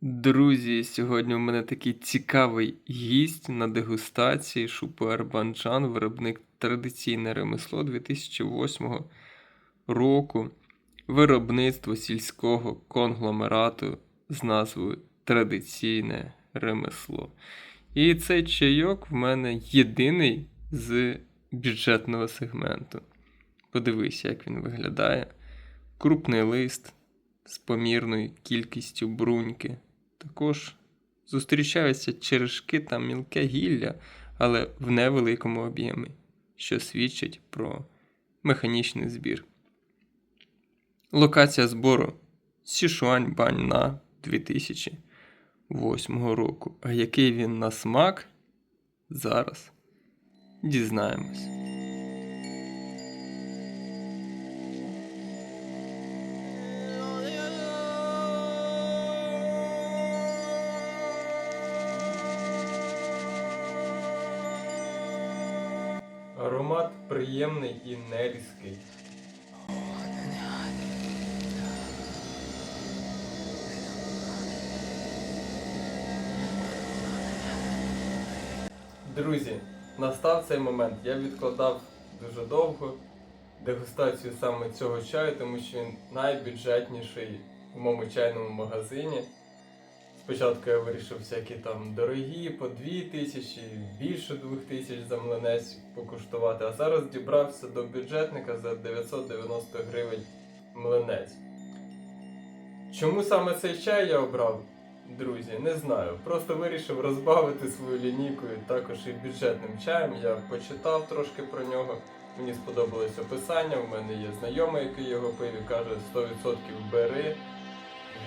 Друзі, сьогодні у мене такий цікавий гість на дегустації Шупер Банджан, виробник традиційне ремесло 2008 року. Виробництво сільського конгломерату з назвою Традиційне ремесло. І цей чайок в мене єдиний з бюджетного сегменту. Подивись, як він виглядає. Крупний лист з помірною кількістю бруньки. Також зустрічаються черешки та мілке гілля, але в невеликому об'ємі, що свідчить про механічний збір. Локація збору Сішуань Баньна 2008 року. А який він на смак? Зараз дізнаємось. Приємний і нерізкий. Друзі, настав цей момент. Я відкладав дуже довго дегустацію саме цього чаю, тому що він найбюджетніший в моєму чайному магазині. Спочатку я вирішив всякі там дорогі, по 2 тисячі, більше 2 тисяч за млинець покуштувати, а зараз дібрався до бюджетника за 990 гривень млинець. Чому саме цей чай я обрав, друзі, не знаю. Просто вирішив розбавити свою лінійку і також і бюджетним чаєм. Я почитав трошки про нього. Мені сподобалось описання. У мене є знайомий, який його пив і каже 100% бери,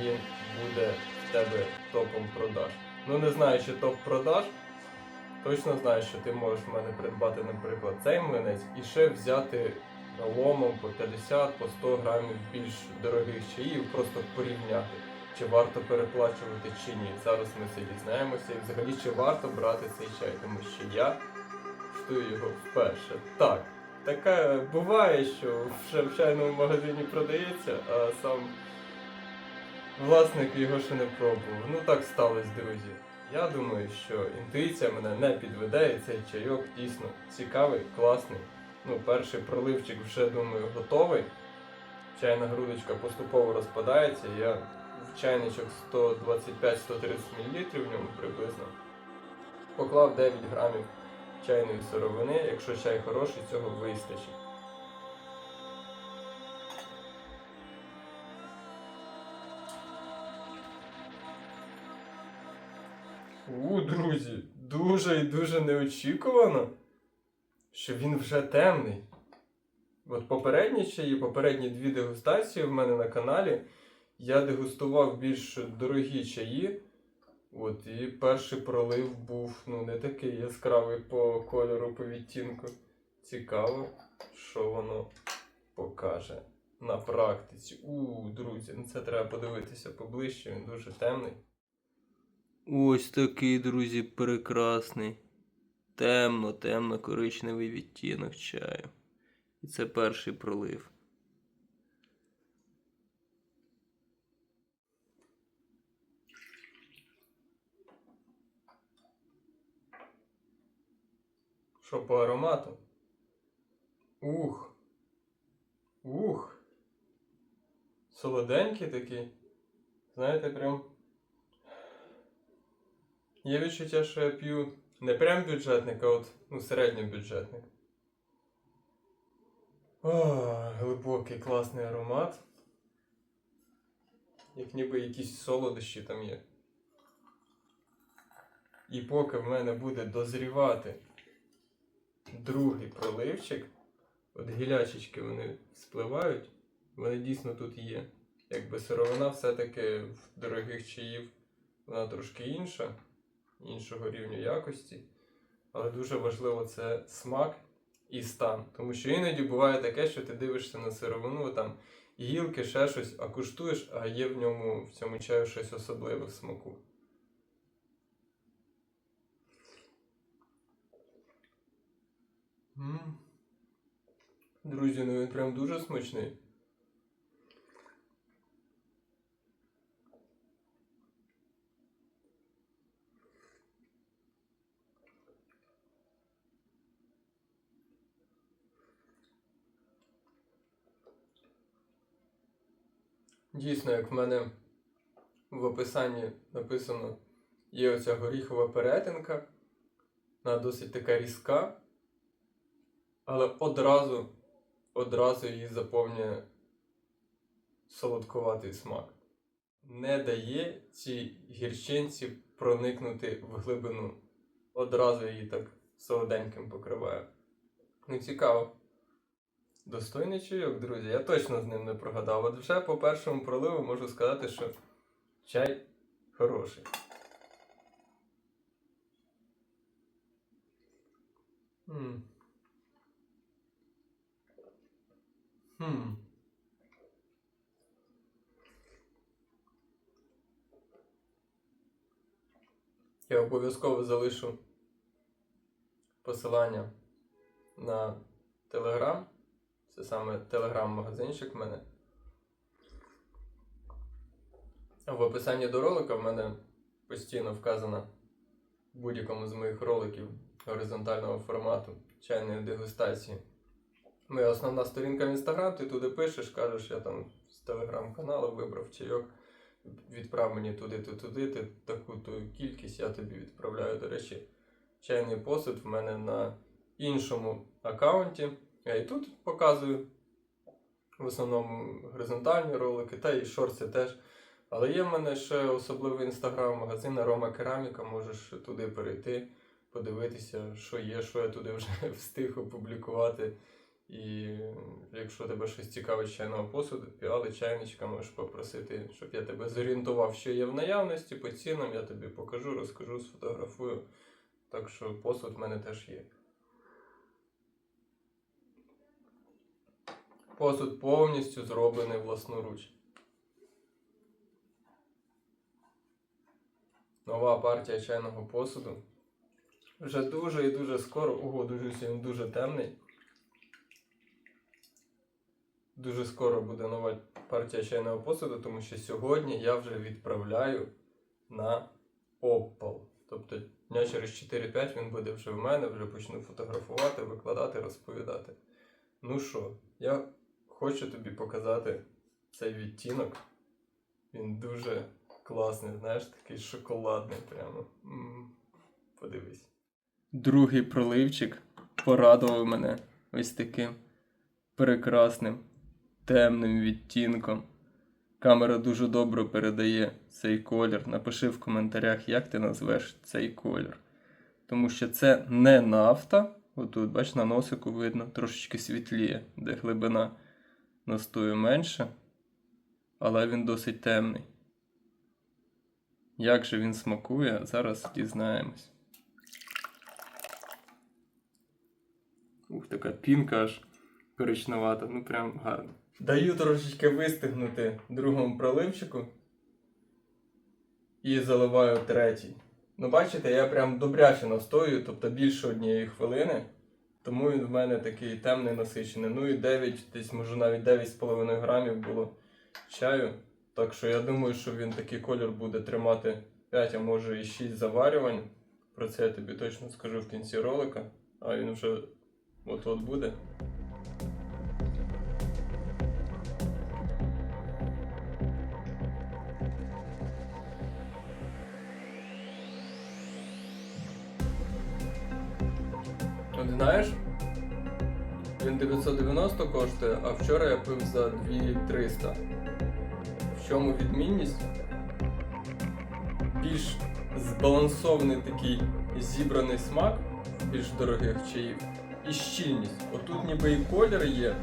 він буде тебе топом продаж. Ну не знаю, чи топ продаж. Точно знаю, що ти можеш в мене придбати, наприклад, цей млинець і ще взяти ломом по 50, по 100 грамів більш дорогих чаїв, просто порівняти, чи варто переплачувати чи ні. Зараз ми це дізнаємося і взагалі чи варто брати цей чай, тому що я штую його вперше. Так, таке буває, що вже в чайному магазині продається, а сам власник його ще не пробував. Ну так сталося, друзі. Я думаю, що інтуїція мене не підведе, і цей чайок дійсно цікавий, класний. Ну, перший проливчик вже думаю готовий. Чайна грудочка поступово розпадається. Я в чайничок 125-130 мл в ньому приблизно. Поклав 9 грамів чайної сировини. Якщо чай хороший, цього вистачить. У, друзі, дуже і дуже неочікувано, що він вже темний. От попередні чаї, попередні дві дегустації в мене на каналі. Я дегустував більш дорогі чаї. От, і перший пролив був ну, не такий яскравий по кольору, по відтінку. Цікаво, що воно покаже на практиці. У, друзі, ну це треба подивитися поближче, він дуже темний. Ось такий, друзі, прекрасний. Темно, темно коричневий відтінок чаю. І це перший пролив. Що по аромату? Ух. Ух. Солоденький такий. Знаєте, прям. Є відчуття, що я п'ю не прям бюджетник, а от ну, середньобюджетник. О, глибокий класний аромат. Як ніби якісь солодощі там є. І поки в мене буде дозрівати другий проливчик, от гілячечки вони спливають, вони дійсно тут є. Якби сировина все-таки в дорогих чаїв вона трошки інша, іншого рівня якості. Але дуже важливо це смак і стан. Тому що іноді буває таке, що ти дивишся на сировину, там гілки, ще щось, а куштуєш, а є в ньому в цьому чаю щось особливе в смаку. Друзі, ну він прям дуже смачний. Дійсно, як в мене в описанні написано, є оця горіхова перетинка, вона досить така різка, але одразу, одразу її заповнює солодкуватий смак. Не дає цій гірчинці проникнути в глибину. Одразу її так солоденьким покриває. Ну, цікаво. Достойний чайок, друзі. Я точно з ним не прогадав. От вже по першому проливу можу сказати, що чай хороший. М. Хм. Я обов'язково залишу посилання на Телеграм. Це саме телеграм-магазинчик в мене. В описанні до ролика в мене постійно вказано в будь-якому з моїх роликів горизонтального формату чайної дегустації. Моя основна сторінка в інстаграм, ти туди пишеш, кажеш, я там з телеграм-каналу вибрав чайок, відправ мені туди-то, туди, ти таку-то кількість я тобі відправляю. До речі, чайний посуд в мене на іншому аккаунті. Я і тут показую в основному горизонтальні ролики, та і шорти теж. Але є в мене ще особливий інстаграм-магазин Арома Кераміка, можеш туди перейти, подивитися, що є, що я туди вже встиг опублікувати. І якщо тебе щось цікавить з чайного посуду, піали, чайничка, можеш попросити, щоб я тебе зорієнтував, що є в наявності, по цінам, я тобі покажу, розкажу, сфотографую. Так що посуд в мене теж є. Посуд повністю зроблений власноруч. Нова партія чайного посуду. Вже дуже і дуже скоро. Ого, дуже він дуже темний. Дуже скоро буде нова партія чайного посуду, тому що сьогодні я вже відправляю на опал. Тобто дня через 4-5 він буде вже в мене, вже почну фотографувати, викладати, розповідати. Ну що, я хочу тобі показати цей відтінок. Він дуже класний, знаєш, такий шоколадний прямо. М, Подивись. Другий проливчик порадував мене ось таким прекрасним темним відтінком. Камера дуже добре передає цей колір. Напиши в коментарях, як ти назвеш цей колір. Тому що це не нафта. Отут, бач, на носику видно, трошечки світліє, де глибина настою менше, але він досить темний. Як же він смакує, зараз дізнаємось. Ух, така пінка аж коричневата, ну прям гарно. Даю трошечки вистигнути другому проливчику і заливаю третій. Ну, бачите, я прям добряче настою, тобто більше однієї хвилини. Тому він в мене такий темний насичений. Ну і 9, десь може навіть 9,5 грамів було чаю. Так що я думаю, що він такий колір буде тримати 5, а може і 6 заварювань. Про це я тобі точно скажу в кінці ролика. А він вже от-от буде. От знаєш, він 990 коштує, а вчора я пив за 2300. В чому відмінність? Більш збалансований такий зібраний смак більш дорогих чаїв і щільність. Отут ніби і колір є,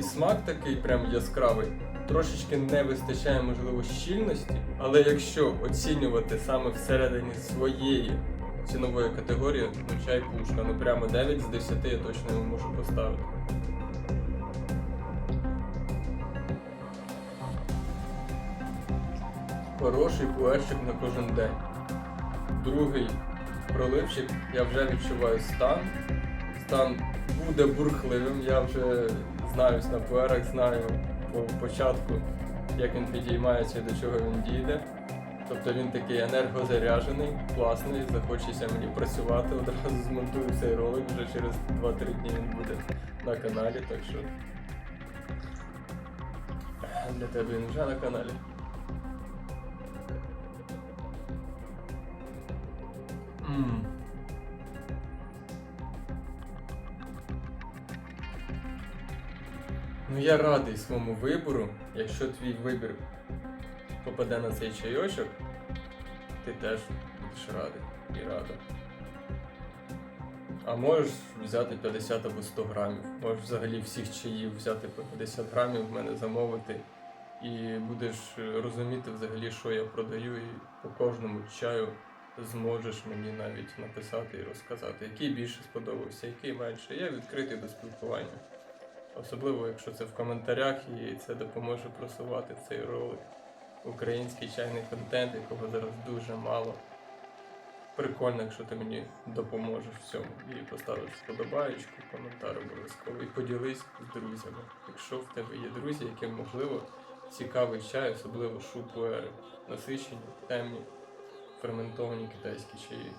і смак такий прям яскравий. Трошечки не вистачає, можливо, щільності, але якщо оцінювати саме всередині своєї цінової категорії, ну чай пушка, ну прямо 9 з 10 я точно його можу поставити. Хороший пуерчик на кожен день. Другий проливчик, я вже відчуваю стан. Стан буде бурхливим, я вже знаюсь на пуерах, знаю по початку, як він підіймається і до чого він дійде. Тобто він такий енергозаряджений, класний, захочеться мені працювати, одразу змонтую цей ролик, вже через 2-3 дні він буде на каналі, так що для тебе він вже на каналі. Ммм. Ну я радий своєму вибору. Якщо твій вибір попаде на цей чайочок, ти теж будеш радий і рада. А можеш взяти 50 або 100 грамів. Можеш взагалі всіх чаїв взяти по 50 грамів, в мене замовити. І будеш розуміти взагалі, що я продаю, і по кожному чаю зможеш мені навіть написати і розказати, який більше сподобався, який менше. Я відкритий до спілкування. Особливо, якщо це в коментарях, і це допоможе просувати цей ролик. Український чайний контент, якого зараз дуже мало. Прикольно, якщо ти мені допоможеш в цьому і поставиш вподобаєчку, коментар обов'язково і поділись з друзями. Якщо в тебе є друзі, яким можливо цікавий чай, особливо шупуери, насичені, темні, ферментовані китайські чаї.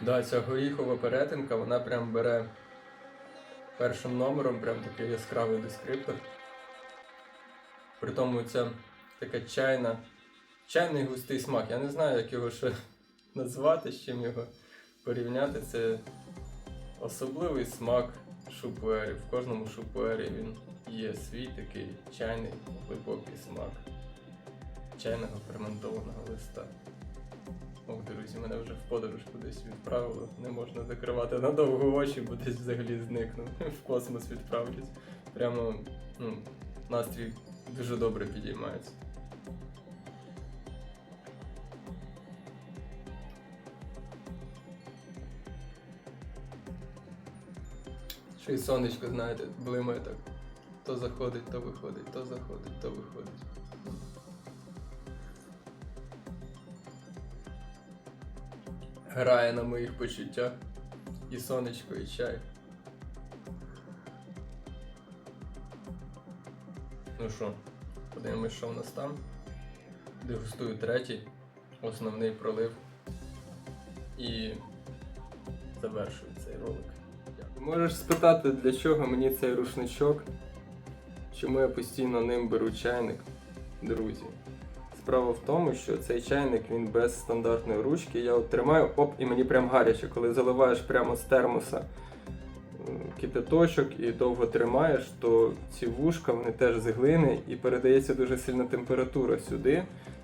Да, ця горіхова перетинка, вона прям бере першим номером, прям такий яскравий дескриптор. При тому ця така чайна, чайний густий смак. Я не знаю, як його ще назвати, з чим його порівняти. Це особливий смак шупуерів. В кожному шупуері він є свій такий чайний глибокий смак чайного ферментованого листа. Ох, друзі, мене вже в подорож кудись відправило. Не можна закривати надовго очі, бо десь взагалі зникну. В космос відправлюсь. Прямо ну, настрій дуже добре підіймається. Ще й сонечко, знаєте, блимає так. То заходить, то виходить, то заходить, то виходить. Грає на моїх почуттях. І сонечко, і чай. Ну що, подивимось, що в нас там. Дегустую третій, основний пролив. І завершую цей ролик. Можеш спитати, для чого мені цей рушничок? Чому я постійно ним беру чайник, друзі? Справа в тому, що цей чайник він без стандартної ручки. Я от тримаю, оп, і мені прям гаряче. Коли заливаєш прямо з термоса кипяточок і довго тримаєш, то ці вушка вони теж з глини і передається дуже сильна температура сюди.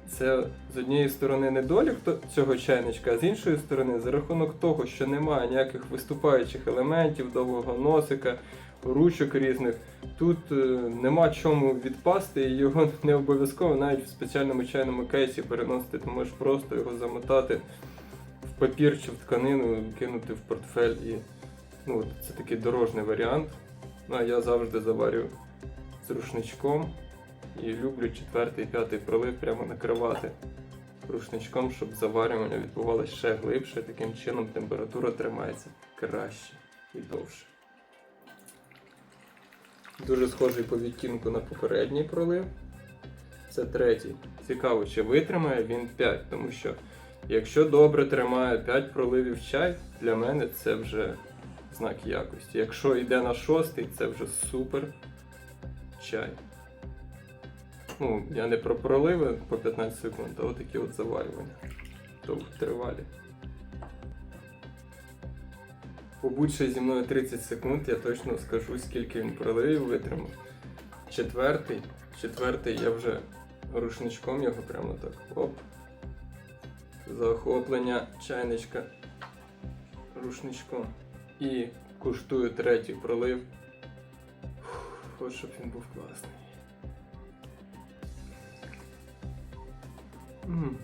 Це з однієї сторони недолік цього чайничка, а з іншої сторони, за рахунок того, що немає ніяких виступаючих елементів, довгого носика, ручок різних, тут е, нема чому відпасти, і його не обов'язково навіть в спеціальному чайному кейсі переносити. Ти можеш просто його замотати в папір чи в тканину, кинути в портфель. І ну, от це такий дорожний варіант. Ну, а я завжди заварю з рушничком і люблю четвертий, п'ятий пролив прямо накривати рушничком, щоб заварювання відбувалося ще глибше. Таким чином температура тримається краще і довше. Дуже схожий по відтінку на попередній пролив. Це третій. Цікаво, чи витримає він 5, тому що якщо добре тримає 5 проливів чай, для мене це вже знак якості. Якщо йде на шостий, це вже супер чай. Ну, я не про проливи по 15 секунд, а отакі от заварювання. Довготривалі. Побудь ще зі мною 30 секунд, я точно скажу, скільки він проливів витримав. Четвертий, четвертий я вже рушничком його прямо так. Оп. Заохоплення чайничка рушничком. І куштую третій пролив. Хоч щоб він був класний. М.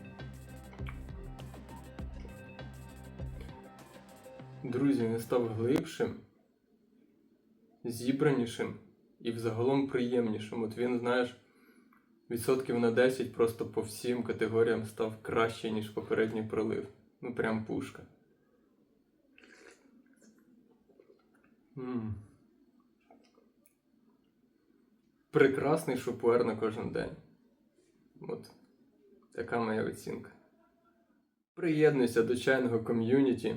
Друзі, він став глибшим, зібранішим і взагалом приємнішим. От він, знаєш, відсотків на 10 просто по всім категоріям став краще, ніж попередній пролив. Ну прям пушка. М. Прекрасний шупуер на кожен день. От така моя оцінка. Приєднуйся до чайного ком'юніті,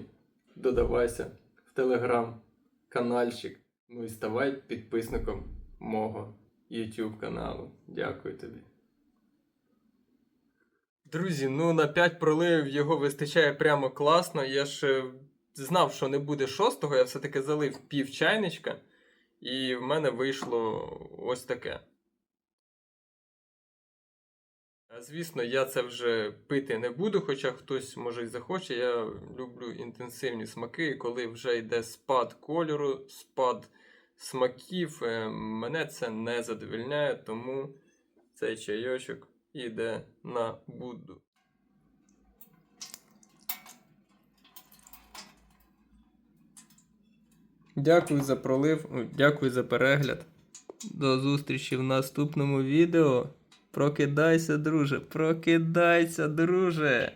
додавайся в телеграм, канальчик. Ну і ставай підписником мого YouTube каналу. Дякую тобі. Друзі, ну на 5 проливів його вистачає прямо класно. Я ж знав, що не буде шостого, я все-таки залив пів чайничка, і в мене вийшло ось таке. Звісно, я це вже пити не буду, хоча хтось може й захоче. Я люблю інтенсивні смаки, коли вже йде спад кольору, спад смаків, е, мене це не задовільняє, тому цей чайочок іде на Будду. Дякую за пролив, дякую за перегляд. До зустрічі в наступному відео. Прокидайся, друже, прокидайся, друже.